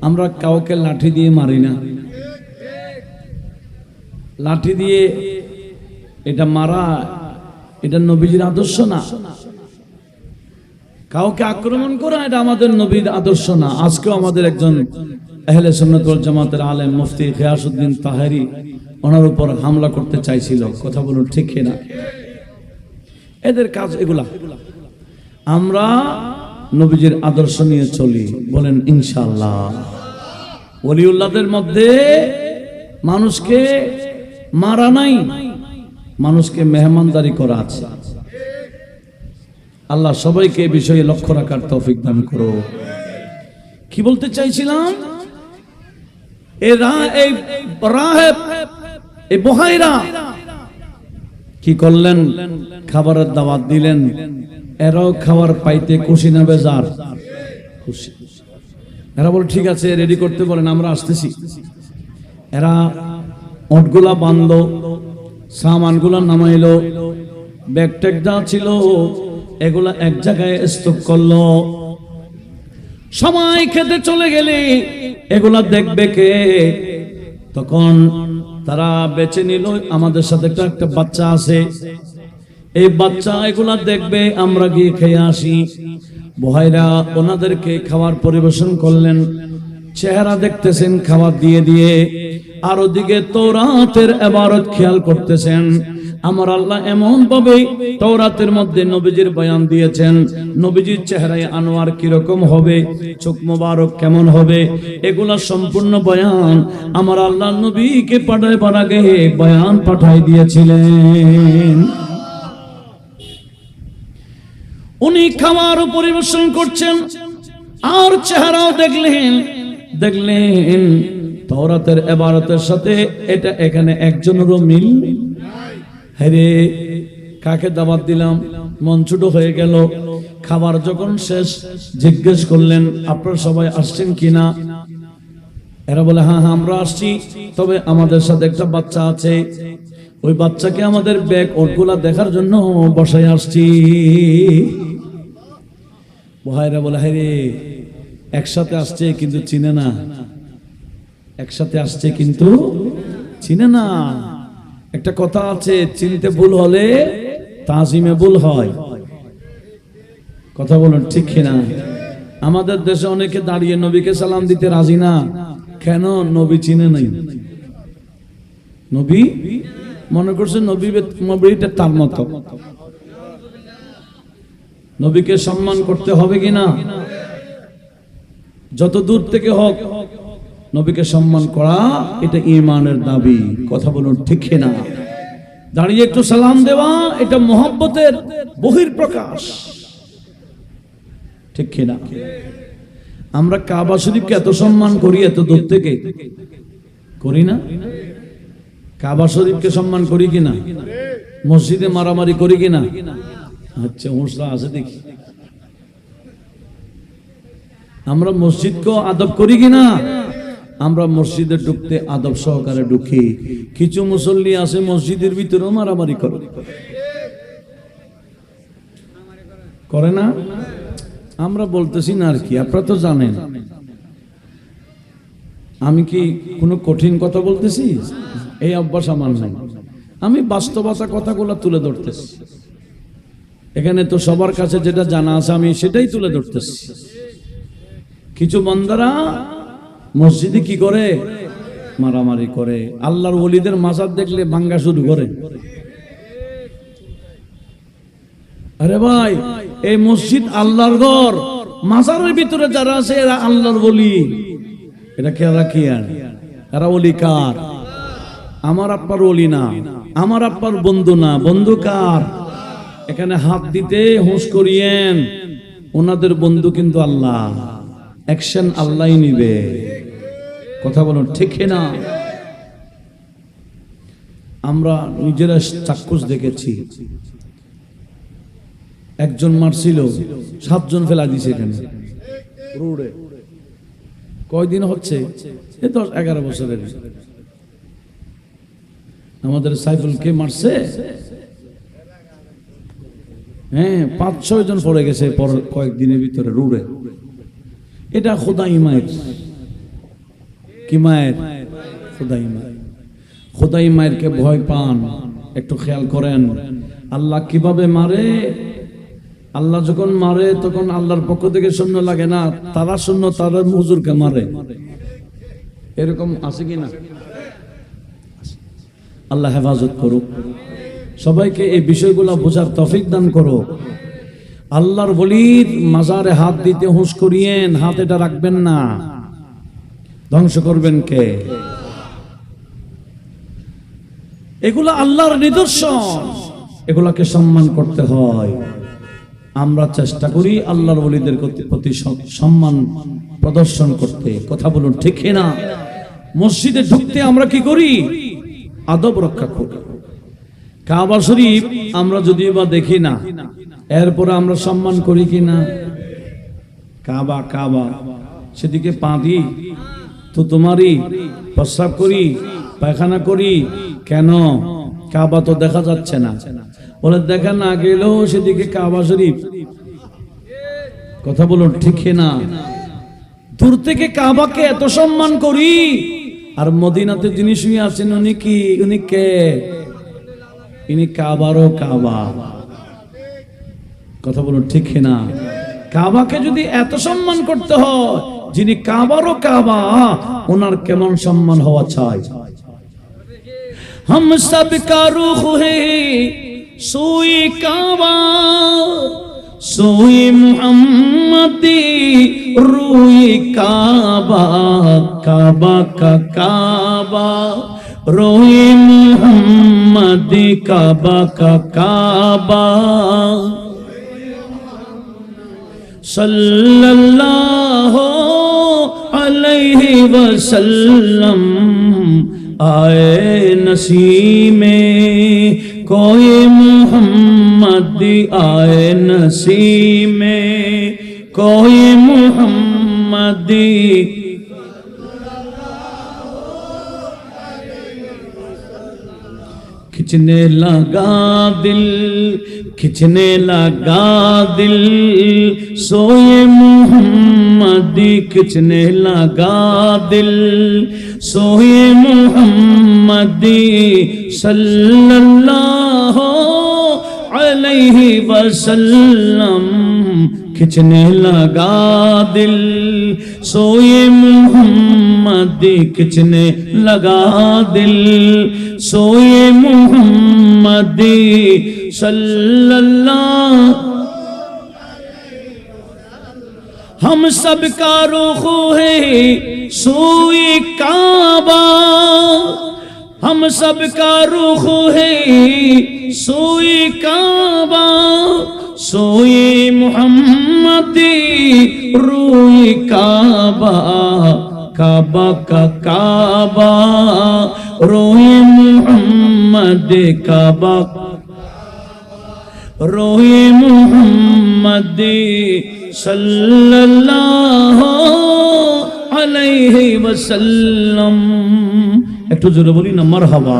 আমরা কাউকে লাঠি দিয়ে মারি না। লাঠি দিয়ে এটা মারা, এটা নবীজির আদর্শ না। কাউকে আক্রমণ করা এটা আমাদের নবীর আদর্শ না। আজকেও আমাদের একজন আহলে সুন্নাতুল জামাতের আলেম মুফতি গিয়াসউদ্দিন তাহেরি ওনার উপর হামলা করতে চাইছিল। কথা বলুন ঠিক না এদের কাজ এগুলা। আমরা নবীজির আদর্শ নিয়ে চলি, বলেন ইনশাআল্লাহ। ওলিউল্লাহদের মধ্যে মানুষকে মারা নাই, মানুষকে মেহমানদারি করা আছে। আল্লাহ সবাইকে বিষয়ে লক্ষ্য রাখার তৌফিক দান করো। কি বলতে চাইছিলাম? এই বহাইরা, কি করলেন? খাবারের দাওয়াত দিলেন। এরাও খাবার পাইতে খুশি না বেজার? খুশি। এরা বলে, ঠিক আছে রেডি করতে বলেন, আমরা আসতেছি। এরা ওটগুলা বান্ধ, সামানগুলা নামাইলো ব্যাগ ট্যাগ যা ছিল, এগুলা এক জায়গায় স্তূপ করল। সময় খেতে চলে গেলে এগুলা দেখবে কে? তখন তারা বেছে নিল, আমাদের সাথে একটা বাচ্চা আছে। এই বাচ্চা এগুলা দেখবে, আমরা গিয়ে খেয়ে আসি। বহাইরা ওনাদেরকে খাবার পরিবেশন করলেন। চেহারা দেখতেছেন, খাবার দিয়ে দিয়ে। আর ওদিকে তৌরাতের এবারত খেয়াল করতেছেন। আমার আল্লাহ এমন ভাবে তৌরাতের মধ্যে নবীজির বয়ান দিয়েছেন, নবীজির চেহারায় আনোয়ার কীরকম হবে, চোখ মোবারক কেমন হবে, এগুলা সম্পূর্ণ বয়ান আমার আল্লাহ নবীকে পাঠাইবার আগে বয়ান পাঠাই দিয়েছিলেন। উনি খাবার পরিবেশন করছেন। আর চেহারাও দেখলেন দেখলেন তওরাতের এবারতের সাথে এটা এখানে একজনেরও মিল হ্যারে কাকে দাবাত দিলাম? মন হয়ে গেল। খাবার যখন শেষ, জিজ্ঞেস করলেন, আপনারা সবাই আসছেন কিনা? এরা বলে হ্যাঁ হ্যাঁ আমরা আসছি। তবে আমাদের সাথে একটা বাচ্চা আছে। ওই বাচ্চাকে আমাদের ব্যাগ ওটগুলা দেখার জন্য বসায় আসছি। ভাইরা বলে হ্যাঁ রে, একসাথে আসছে কিন্তু চিনে না। একসাথে আসছে কিন্তু চিনে না। একটা কথা আছে, চিনতে ভুল হলে তাজিমে ভুল হয়। কথা বলুন, ঠিক কিনা আমাদের দেশে অনেকে দাঁড়িয়ে নবীকে সালাম দিতে রাজি না। কেন? নবী চিনে নাই। নবী মনে করছে নবী নবীটা তার মতো। নবীকে সম্মান করতে হবে কিনা? যত দূর থেকে হোক, নবীকে সম্মান করা এটা ইমানের দাবি। কথা বলুন ঠিক না দাঁড়িয়ে একটু সালাম দেওয়া, এটা মোহাব্বতের বহির প্রকাশ ঠিক কিনা? আমরা কাবা শরীফকে এত সম্মান করি, এত দূর থেকে? করি না? কাবা শরীফকে সম্মান করি কিনা? মসজিদে মারামারি করি কিনা? আচ্ছা হোসলা আছে দেখি। আমরা মসজিদকেও আদব করি কিনা? আমরা মসজিদে ঢুকতে আদব সহকারে ঢুকি। কিছু মুসল্লি আছে মসজিদের ভিতরেও মারামারি করে। করে না? আমরা বলতেছি না আর কি, আপনারা তো জানেন। আমি কি কোনো কঠিন কথা বলতেছি? এই অভ্যাস আমার নাই। আমি বাস্তবতা কথাগুলো তুলে ধরতেছি। এখানে তো সবার কাছে যেটা জানা আছে, আমি সেটাই তুলে ধরতেছি। কিছু বন্দারা মসজিদে কি করে? মারামারি করে। আল্লাহর ওলিদের মাজার দেখলে ভাঙ্গা শুরু করে। আরে ভাই, এই মসজিদ আল্লাহর ঘর। মাজারের ভিতরে যারা আছে, এরা আল্লাহর বলি এটা কি আর এরা ওলি কার? আমার আপ্পার ওলি না। আমার আপ্পার বন্ধু না। বন্ধু কার? এখানে হাত দিতে হুঁশ করিয়েন। ওনাদের বন্ধু কিন্তু আল্লাহ। অ্যাকশন আল্লাহ নিবে। কথা বলুন, ঠিক না? আমরা নিজেরা চাক্ষুষ দেখেছি। একজন মারছিল, সাতজন ফেলা দিছে এখানে। কয়দিন হচ্ছে? এ দশ এগারো বছরের। আমাদের সাইফুল কে মারছে? হ্যাঁ পাঁচ, ছয় জন পড়ে গেছে পর কয়েকদিনের ভিতরে রুড়ে এটা খোদা ইমায়ের। কি মায়ের? খোদাই মায়ের খোদাই মায়েরকে ভয় পান, একটু খেয়াল করেন। আল্লাহ কীভাবে মারে? আল্লাহ যখন মারে, তখন আল্লাহর পক্ষ থেকে শূন্য লাগে না, তারা শূন্য, তারা হুজুরকে মারে। এরকম আছে কি না? আল্লাহ হেফাজত করুক। সবাইকে এই বিষয়গুলো বোঝার তফিক দান করো। আল্লাহর বলির মাজারে হাত দিতে হুঁশ করিয়েন, হাত এটা রাখবেন না। ধ্বংস করবেন কে? এগুলো আল্লাহর নিদর্শন। এগুলাকে সম্মান করতে হয়। আমরা চেষ্টা করি আল্লাহর বলিদের প্রতি সম্মান প্রদর্শন করতে। কথা বলুন ঠিক না মসজিদে ঢুকতে আমরা কি করি? আদব রক্ষা করি। কাবা শরীফ আমরা যদিও বা দেখি না, এরপরে আমরা সম্মান করি কি না? কাবা কাবা, সেদিকে পা দিই তো তোমারই প্রস্রাব করি, পায়খানা করি, কেন? কাবা তো দেখা যাচ্ছে না। বলে দেখা না গেলেও সেদিকে কাবা শরীফ। কথা বলুন, ঠিক না? দূর থেকে কাবাকে এত সম্মান করি, আর মদিনাতে যিনি শুয়ে আছেন, উনি কি? উনি কে? তিনি কাবারও কাবা। কথা বলুন ঠিক না কাবাকে যদি এত সম্মান করতে হয়, যিনি কাবারও কাবা, ওনার কেমন সম্মান হওয়া চাই? হম সব কারু হে, সুই কাবা, সুই মুহাম্মদি, রুই কাবা কাবা কাবা, রুই মুহাম্মদ। محمد کعبہ کا کعبہ۔ صلی اللہ علیہ وسلم آئے نسیم۔ کوئی محمد آئے نسیم۔ کوئی محمد खिंचने लगा दिल खिंचने लगा दिल सोए मोहम्मदी खिंचने लगा दिल सोए मोहम्मदी सल्लल्लाहु अलैहि वसल्लम کھچنے لگا دل، سوئے محمد، کھچنے لگا دل، سوئے محمد صلی اللہ ہم سب کا روخ ہے سوئے کعبہ۔ ہم سب کا روخ ہے سوئے کعبہ۔ سوئے محمد মূর্তি রুই কাবা কাবা কা কাবা, রুই মোহাম্মদ কাবা, রুই মোহাম্মদ সাল্লাল্লাহু আলাইহি ওয়াসাল্লাম। একটু জোরে বলি না, মারহাবা।